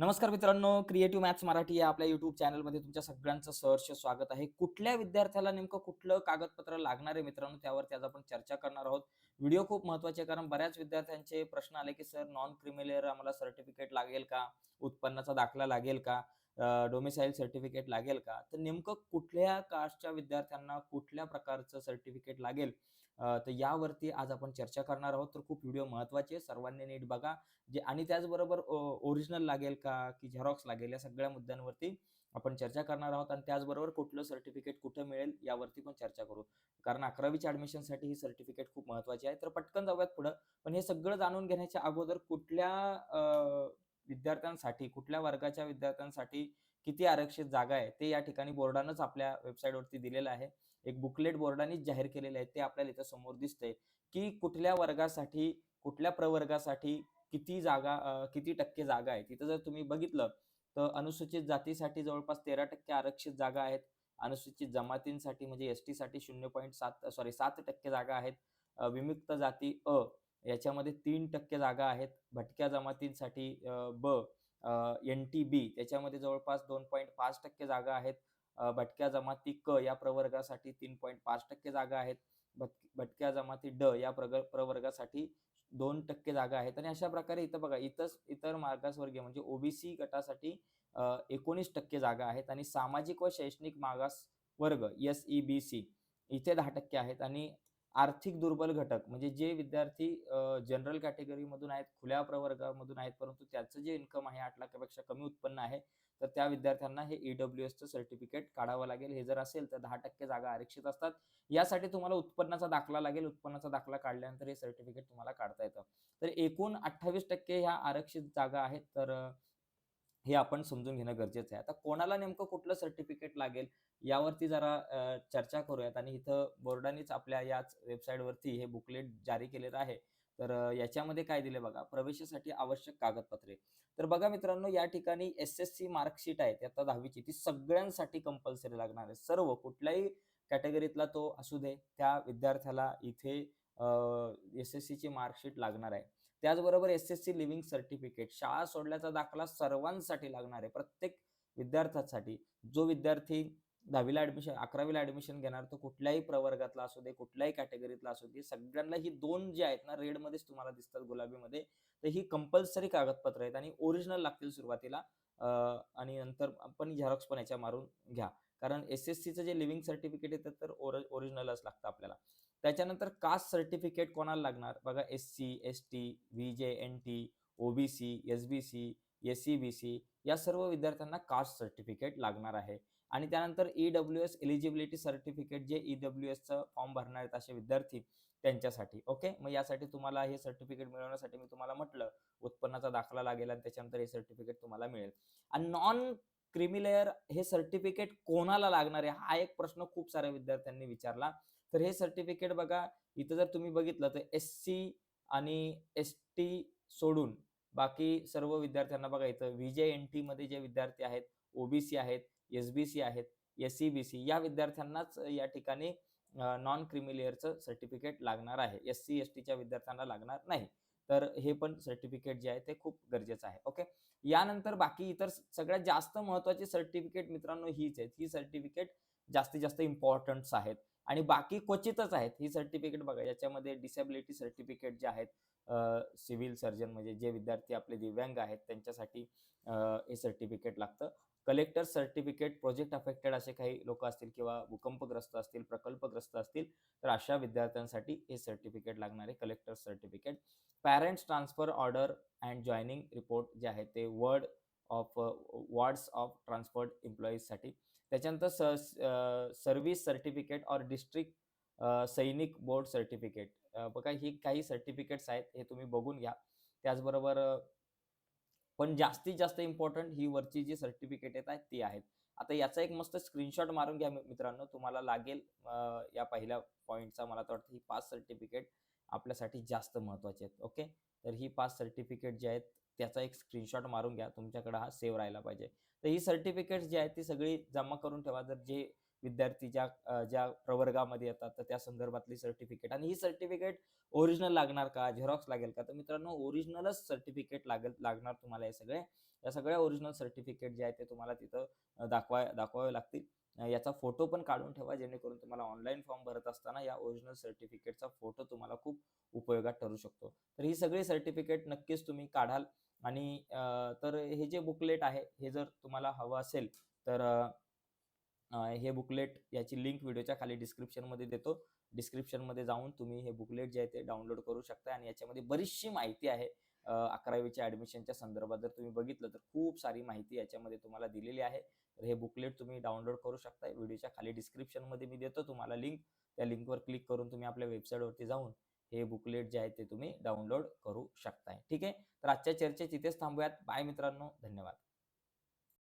नमस्कार मित्रांनो creative maths Marathi या आपल्या युट्यूब चॅनलमध्ये तुमच्या सगळ्यांचं सहर्ष स्वागत आहे. कुठल्या विद्यार्थ्याला नेमकं कुठलं कागदपत्र लागणार आहे मित्रांनो त्यावर त्याचा आपण चर्चा करणार आहोत. व्हिडिओ खूप महत्त्वाचे कारण बऱ्याच विद्यार्थ्यांचे प्रश्न आले की सर नॉन क्रिमिलेअर आम्हाला सर्टिफिकेट लागेल का? उत्पन्नाचा दाखला लागेल का? डोमिसाईल सर्टिफिकेट लागेल का? तर नेमकं कुठल्या कास्टच्या विद्यार्थ्यांना कुठल्या प्रकारचं सर्टिफिकेट लागेल? तर यावरती आज आपण चर्चा करणार आहोत. तर खूप व्हिडिओ महत्त्वाचे आहे सर्वांनी नीट बघा. जे आणि त्याचबरोबर ओरिजिनल लागेल का? की झेरॉक्स लागेल? या सगळ्या मुद्द्यांवरती आपण चर्चा करणार आहोत. आणि त्याचबरोबर कुठलं सर्टिफिकेट कुठं मिळेल? यावरती पण चर्चा करू. कारण अकरावीच्या ऍडमिशनसाठी ही सर्टिफिकेट खूप महत्वाची आहे. तर पटकन जाऊयात पुढं. पण हे सगळं जाणून घेण्याच्या अगोदर कुठल्या विद्यार्थ्यांसाठी कुठल्या वर्गाच्या विद्यार्थ्यांसाठी किती आरक्षित जागा आहे ते या ठिकाणी बोर्डानंच आपल्या वेबसाईटवरती दिलेलं आहे. एक बुकलेट बोर्डानेच जाहीर केलेलं आहे ते आपल्याला इथं समोर दिसतंय की कुठल्या वर्गासाठी कुठल्या प्रवर्गासाठी किती जागा किती टक्के जागा आहे. तिथं जर तुम्ही बघितलं तर अनुसूचित जातीसाठी जवळपास तेरा टक्के आरक्षित जागा आहेत. अनुसूचित जमातींसाठी म्हणजे एस टीसाठी शून्य पॉईंट सात सॉरी सात टक्के जागा आहेत. विमुक्त जाती अ याच्यामध्ये तीन टक्के जागा आहेत. भटक्या जमातींसाठी ब एन टी बी त्याच्यामध्ये जवळपास दोन पॉईंट पाच टक्के जागा आहेत. भटक्या जमाती क या प्रवर्गासाठी तीन पॉईंट पाच टक्के जागा आहेत. भट- भटक्या जमाती ड या प्रग प्रवर्गासाठी दोन टक्के जागा आहेत. आणि अशा प्रकारे इथं बघा इतर इतर मागासवर्गीय म्हणजे ओबीसी गटासाठी एकोणीस टक्के जागा आहेत. आणि सामाजिक व शैक्षणिक मागास वर्ग एस ई बी सी इथे दहा टक्के आहेत. आणि आर्थिक दुर्बल घटक म्हणजे जे विद्यार्थी जनरल कॅटेगरीमधून आहेत खुल्या प्रवर्गामधून आहेत परंतु त्याचं जे इन्कम आहे आठ लाखापेक्षा कमी उत्पन्न आहे तर त्या विद्यार्थ्यांना हे ईडब्ल्यू एसचं सर्टिफिकेट काढावं लागेल. हे जर असेल तर दहा टक्के जागा आरक्षित असतात. यासाठी तुम्हाला उत्पन्नाचा दाखला लागेल. उत्पन्नाचा दाखला काढल्यानंतर हे सर्टिफिकेट तुम्हाला काढता येतं. तर एकूण अठ्ठावीस टक्के ह्या आरक्षित जागा आहेत. तर हे आपण समजून घेणं गरजेचं आहे. आता कोणाला नेमकं कुठलं सर्टिफिकेट लागेल यावरती जरा चर्चा करूयात आणि इथं बोर्डानेच आपल्या याच वेबसाईटवरती हे बुकलेट जारी केलेलं आहे. तर याच्यामध्ये काय दिले बघा प्रवेशासाठी आवश्यक कागदपत्रे. तर बघा मित्रांनो या ठिकाणी एस एस सी मार्कशीट आहे आता दहावीची ती सगळ्यांसाठी कंपल्सरी लागणार आहे. सर्व कुठल्याही कॅटेगरीतला तो असू दे त्या विद्यार्थ्याला इथे एस एस सीची मार्कशीट लागणार आहे. त्याचबरोबर S S C leaving certificate शाळा सोडल्याचा दाखला सर्वांसाठी लागणार आहे प्रत्येक विद्यार्थ्यासाठी. जो विद्यार्थी दहावीला ऍडमिशन अकरावीला ऍडमिशन घेणार तो कुठल्याही प्रवर्गातला असू दे कुठल्याही कॅटेगरीतला असू दे सगळ्यांना ही दोन जी आहेत ना रेडमध्येच तुम्हाला दिसतात गुलाबीमध्ये. तर ही कंपल्सरी कागदपत्र आहेत आणि ओरिजिनल लागतील सुरुवातीला. आणि नंतर आपण झेरॉक्स पण याच्या मारून घ्या. कारण एस एस सीचं जे लिव्हिंग सर्टिफिकेट येतं तर ओरिजिनलच लागतं आपल्याला. त्याच्यानंतर कास्ट सर्टिफिकेट कोणाला लागणार? बघा S C S T V J N T OBC S B C S C B C या सर्व विद्यार्थ्यांना कास्ट सर्टिफिकेट लागणार आहे. आणि त्यानंतर E W S eligibility certificate जे ई डब्ल्यू एसचं फॉर्म भरणार आहेत असे विद्यार्थी त्यांच्यासाठी ओके? मग यासाठी तुम्हाला हे सर्टिफिकेट मिळवण्यासाठी मी तुम्हाला म्हटलं उत्पन्नाचा दाखला लागेल आणि त्याच्यानंतर हे सर्टिफिकेट तुम्हाला मिळेल. आणि नॉन क्रिमिलेअर हे सर्टिफिकेट कोणाला लागणार आहे? हा एक प्रश्न खूप साऱ्या विद्यार्थ्यांनी विचारला. तर हे सर्टिफिकेट बघा इथं जर तुम्ही बघितलं तर एस सी आणि एस टी सोडून बाकी सर्व विद्यार्थ्यांना बघा इथं व्ही एन टी मध्ये जे विद्यार्थी आहेत ओबीसी आहेत एस बी सी आहेत एस सी बी सी या विद्यार्थ्यांनाच या ठिकाणी नॉन क्रिमिलेअरचं सर्टिफिकेट लागणार आहे. एस सी एस टीच्या विद्यार्थ्यांना लागणार नाही. तर हे पण सर्टिफिकेट जे आहे ते खूप गरजेचं आहे. ओके यानंतर बाकी इतर सगळ्यात जास्त महत्वाची सर्टिफिकेट मित्रांनो हीच आहेत. ही सर्टिफिकेट जास्तीत जास्त इम्पॉर्टंट आहेत. आणि बाकी क्वचितच आहेत. ही सर्टिफिकेट बघा याच्यामध्ये डिसेबिलिटी सर्टिफिकेट जे आहेत सिव्हिल सर्जन म्हणजे जे विद्यार्थी आपले दिव्यांग आहेत त्यांच्यासाठी हे सर्टिफिकेट लागतं. कलेक्टर सर्टिफिकेट प्रोजेक्ट अफेक्टेड असे काही लोक असतील किंवा भूकंपग्रस्त असतील प्रकल्पग्रस्त असतील तर अशा विद्यार्थ्यांसाठी हे सर्टिफिकेट लागणार आहे collector certificate parents transfer order and joining report जे आहे ते word of wards of transferred एम्प्लॉईजसाठी त्याच्यानंतर स service certificate or district Sainik board certificate बघा ही काही सर्टिफिकेट्स आहेत हे तुम्ही बघून घ्या. त्याचबरोबर पण जास्तीत जास्त इम्पॉर्टंट ही वरची जी सर्टिफिकेट येत आहेत ती आहेत. आता याचा एक मस्त स्क्रीनशॉट मारून घ्या मित्रांनो. तुम्हाला लागेल या पहिल्या पॉईंटचा मला तर वाटतं ही पाच सर्टिफिकेट आपल्यासाठी जास्त महत्वाची आहेत. ओके तर ही पाच सर्टिफिकेट जे आहेत त्याचा एक स्क्रीनशॉट मारून घ्या. तुमच्याकडे हा सेव्ह राहायला पाहिजे. तर ही सर्टिफिकेट जी आहेत ती सगळी जमा करून ठेवा. जर जे विद्यार्थी ज्या ज्या प्रवर्गामध्ये येतात तर त्या संदर्भातली सर्टिफिकेट आणि ही सर्टिफिकेट ओरिजिनल लागणार का? झेरॉक्स लागेल का? तर मित्रांनो ओरिजिनलच सर्टिफिकेट लागेल लागणार तुम्हाला हे सगळे. या सगळ्या ओरिजिनल सर्टिफिकेट जे आहे ते तुम्हाला तिथं दाखवा दाखवावे लागतील. याचा फोटो पण काढून ठेवा. जेणेकरून तुम्हाला ऑनलाईन फॉर्म भरत असताना या ओरिजिनल सर्टिफिकेटचा फोटो तुम्हाला खूप उपयोगात ठरू शकतो. तर ही सगळी सर्टिफिकेट नक्कीच तुम्ही काढाल. आणि तर हे जे बुकलेट आहे हे जर तुम्हाला हवं असेल तर हे बुकलेट याची लिंक व्हिडिओच्या खाली डिस्क्रिप्शनमध्ये देतो. डिस्क्रिप्शनमध्ये जाऊन तुम्ही हे बुकलेट जे आहे ते डाउनलोड करू शकता आणि याच्यामध्ये बरीचशी माहिती आहे. अकरावीच्या ॲडमिशनच्या संदर्भात जर तुम्ही बघितलं तर खूप सारी माहिती याच्यामध्ये तुम्हाला दिलेली आहे. तर हे बुकलेट तुम्ही डाउनलोड करू शकता. व्हिडिओच्या खाली डिस्क्रिप्शनमध्ये मी देतो तुम्हाला लिंक त्या लिंकवर क्लिक करून तुम्ही आपल्या वेबसाईटवरती जाऊन हे बुकलेट जे आहे ते तुम्ही डाउनलोड करू शकताय. ठीक आहे? तर आजच्या चर्चेत इथेच थांबूयात. बाय मित्रांनो. धन्यवाद.